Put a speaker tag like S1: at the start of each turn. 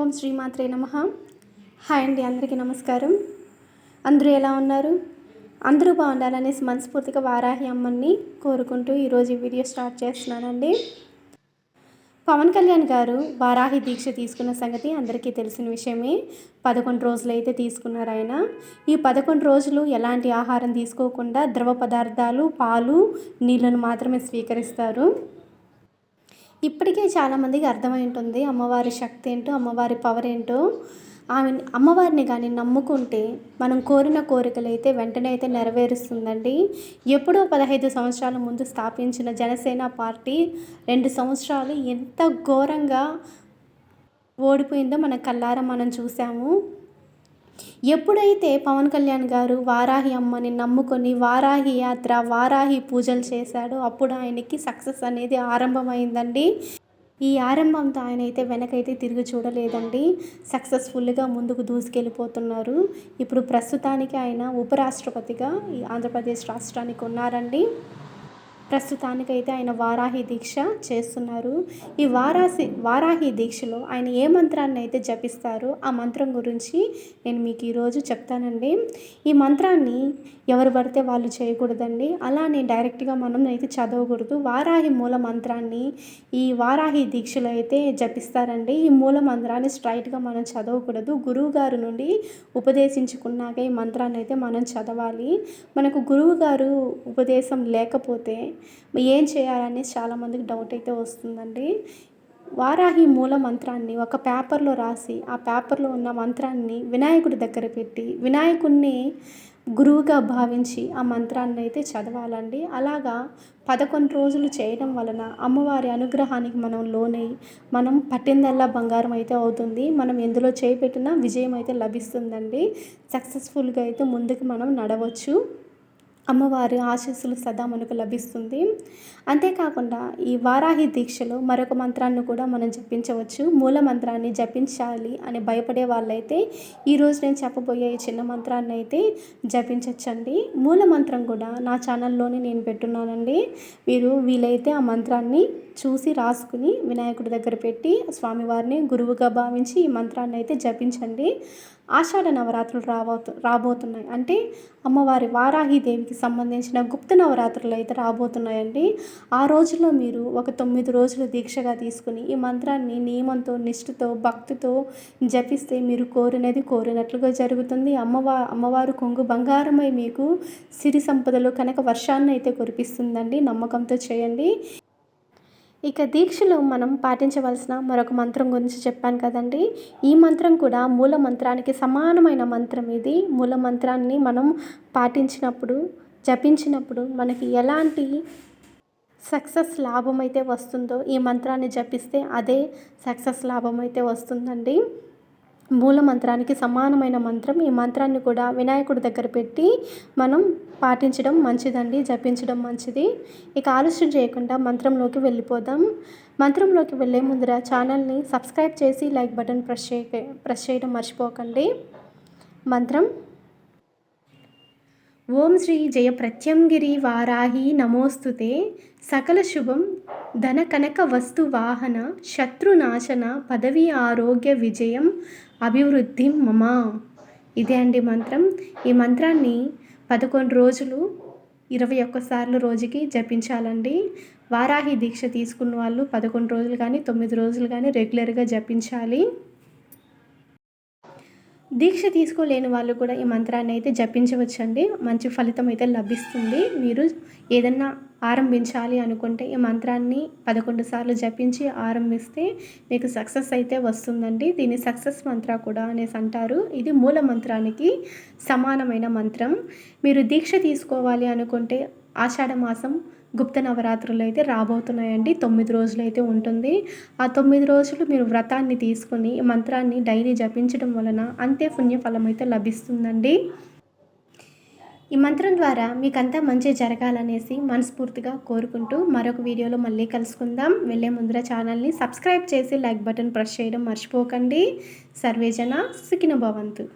S1: ఓం శ్రీమాత్రే నమ. హాయ్ అండి అందరికీ నమస్కారం. అందరూ ఎలా ఉన్నారు? అందరూ బాగుండాలనేసి మనస్ఫూర్తిగా వారాహి అమ్మని కోరుకుంటూ ఈరోజు ఈ వీడియో స్టార్ట్ చేస్తున్నానండి. పవన్ కళ్యాణ్ గారు వారాహి దీక్ష తీసుకున్న సంగతి అందరికీ తెలిసిన విషయమే. పదకొండు రోజులు అయితే తీసుకున్నారు ఆయన. ఈ పదకొండు రోజులు ఎలాంటి ఆహారం తీసుకోకుండా ద్రవ పదార్థాలు పాలు నీళ్ళను మాత్రమే స్వీకరిస్తారు. ఇప్పటికే చాలామందికి అర్థమై ఉంటుంది అమ్మవారి శక్తి ఏంటో అమ్మవారి పవర్ ఏంటో. ఆమె అమ్మవారిని కానీ నమ్ముకుంటే మనం కోరిన కోరికలు అయితే వెంటనే అయితే నెరవేరుస్తుందండి. ఎప్పుడో పదహైదు సంవత్సరాల ముందు స్థాపించిన జనసేన పార్టీ రెండు సంవత్సరాలు ఎంత ఘోరంగా ఓడిపోయిందో మన కళ్ళారా మనం చూసాము. ఎప్పుడైతే పవన్ కళ్యాణ్ గారు వారాహి అమ్మని నమ్ముకొని వారాహి యాత్ర వారాహి పూజలు చేశాడో అప్పుడు ఆయనకి సక్సెస్ అనేది ఆరంభమైందండి. ఈ ఆరంభంతో ఆయన అయితే వెనకైతే తిరిగి చూడలేదండి. సక్సెస్ఫుల్గా ముందుకు దూసుకెళ్ళిపోతున్నారు. ఇప్పుడు ప్రస్తుతానికి ఆయన ఉపరాష్ట్రపతిగా ఈ ఆంధ్రప్రదేశ్ రాష్ట్రానికి ఉన్నారండి. ప్రస్తుతానికైతే ఆయన వారాహి దీక్ష చేస్తున్నారు. ఈ వారాసి వారాహి దీక్షలో ఆయన ఏ మంత్రాన్ని అయితే జపిస్తారో ఆ మంత్రం గురించి నేను మీకు ఈరోజు చెప్తానండి. ఈ మంత్రాన్ని ఎవరు పడితే వాళ్ళు చేయకూడదండి. అలానే డైరెక్ట్గా మనం అయితే చదవకూడదు. వారాహి మూల మంత్రాన్ని ఈ వారాహి దీక్షలో అయితే జపిస్తారండి. ఈ మూల మంత్రాన్ని స్ట్రైట్గా మనం చదవకూడదు. గురువు గారు నుండి ఉపదేశించుకున్నాక ఈ మంత్రాన్ని అయితే మనం చదవాలి. మనకు గురువు గారు ఉపదేశం లేకపోతే ఏం చేయాలనేసి చాలామందికి డౌట్ అయితే వస్తుందండి. వారాహి మూల మంత్రాన్ని ఒక పేపర్లో రాసి ఆ పేపర్లో ఉన్న మంత్రాన్ని వినాయకుడి దగ్గర పెట్టి వినాయకుడిని గురువుగా భావించి ఆ మంత్రాన్ని అయితే చదవాలండి. అలాగా పదకొండు రోజులు చేయడం వలన అమ్మవారి అనుగ్రహానికి మనం లోనై మనం పట్టిందల్లా బంగారం అయితే అవుతుంది. మనం ఎందులో చేపెట్టినా విజయం అయితే లభిస్తుందండి. సక్సెస్ఫుల్గా అయితే ముందుకు మనం నడవచ్చు. అమ్మవారి ఆశీస్సులు సదా మనకు లభిస్తుంది. అంతేకాకుండా ఈ వారాహి దీక్షలో మరొక మంత్రాన్ని కూడా మనం జపించవచ్చు. మూల మంత్రాన్ని జపించాలి అని భయపడే వాళ్ళైతే ఈరోజు నేను చెప్పబోయే ఈ చిన్న మంత్రాన్ని అయితే జపించవచ్చండి మూల మంత్రం కూడా నా ఛానల్లోనే నేను పెట్టున్నానండి. మీరు వీలైతే ఆ మంత్రాన్ని చూసి రాసుకుని వినాయకుడి దగ్గర పెట్టి స్వామివారిని గురువుగా భావించి ఈ మంత్రాన్ని అయితే జపించండి. ఆషాఢ నవరాత్రులు రాబోతు రాబోతున్నాయి. అంటే అమ్మవారి వారాహిదేవికి సంబంధించిన గుప్త నవరాత్రులు అయితే రాబోతున్నాయండి. ఆ రోజుల్లో మీరు ఒక తొమ్మిది రోజులు దీక్షగా తీసుకుని ఈ మంత్రాన్ని నియమంతో నిష్ఠతో భక్తితో జపిస్తే మీరు కోరినది కోరినట్లుగా జరుగుతుంది. అమ్మవా అమ్మవారు కొంగు బంగారమై మీకు సిరి సంపదలు కనుక వర్షాన్ని అయితే కురిపిస్తుందండి. నమ్మకంతో చేయండి. ఇక దీక్షలో మనం పాటించవలసిన మరొక మంత్రం గురించి చెప్పాను కదండి. ఈ మంత్రం కూడా మూల మంత్రానికి సమానమైన మంత్రం ఇది. మూల మంత్రాన్ని మనం పాటించినప్పుడు జపించినప్పుడు మనకి ఎలాంటి సక్సెస్ లాభం అయితే వస్తుందో ఈ మంత్రాన్ని జపిస్తే అదే సక్సెస్ లాభం అయితే వస్తుందండి. మూల మంత్రానికి సమానమైన మంత్రం. ఈ మంత్రాన్ని కూడా వినాయకుడి దగ్గర పెట్టి మనం పాటించడం మంచిదండి జపించడం మంచిది. ఇక ఆలస్యం చేయకుండా మంత్రంలోకి వెళ్ళిపోదాం. మంత్రంలోకి వెళ్ళే ముందర ఛానల్ని సబ్స్క్రైబ్ చేసి లైక్ బటన్ ప్రెస్ చే ప్రెస్ చేయడం మర్చిపోకండి. మంత్రం. ఓం శ్రీ జయ ప్రత్యంగిరి వారాహి నమోస్తుతే సకల శుభం ధన కనక వస్తు వాహన శత్రునాశన పదవి ఆరోగ్య విజయం అభివృద్ధి మమ. ఇదే అండి మంత్రం. ఈ మంత్రాన్ని పదకొండు రోజులు ఇరవై ఒక్కసార్లు రోజుకి జపించాలండి. వారాహి దీక్ష తీసుకున్న వాళ్ళు పదకొండు రోజులు కానీ తొమ్మిది రోజులు కానీ రెగ్యులర్గా జపించాలి. దీక్ష తీసుకోలేని వాళ్ళు కూడా ఈ మంత్రాన్ని అయితే జపించవచ్చండి. మంచి ఫలితం అయితే లభిస్తుంది. మీరు ఏదన్నా ఆరంభించాలి అనుకుంటే ఈ మంత్రాన్ని పదకొండు సార్లు జపించి ఆరంభిస్తే మీకు సక్సెస్ అయితే వస్తుందండి. దీన్ని సక్సెస్ మంత్ర కూడా అనేసి అంటారు. ఇది మూల మంత్రానికి సమానమైన మంత్రం. మీరు దీక్ష తీసుకోవాలి అనుకుంటే ఆషాఢ మాసం గుప్త నవరాత్రులు అయితే రాబోతున్నాయండి. తొమ్మిది రోజులు అయితే ఉంటుంది. ఆ తొమ్మిది రోజులు మీరు వ్రతాన్ని తీసుకొని మంత్రాన్ని డైలీ జపించడం వలన అంతే పుణ్యఫలం అయితే లభిస్తుందండి. ఈ మంత్రం ద్వారా మీకంతా మంచి జరగాలనేసి మనస్ఫూర్తిగా కోరుకుంటూ మరొక వీడియోలో మళ్ళీ కలుసుకుందాం. వెళ్ళే ముందర ఛానల్ని సబ్స్క్రైబ్ చేసి లైక్ బటన్ ప్రెస్ చేయడం మర్చిపోకండి. సర్వేజన సుఖిన భవంతు.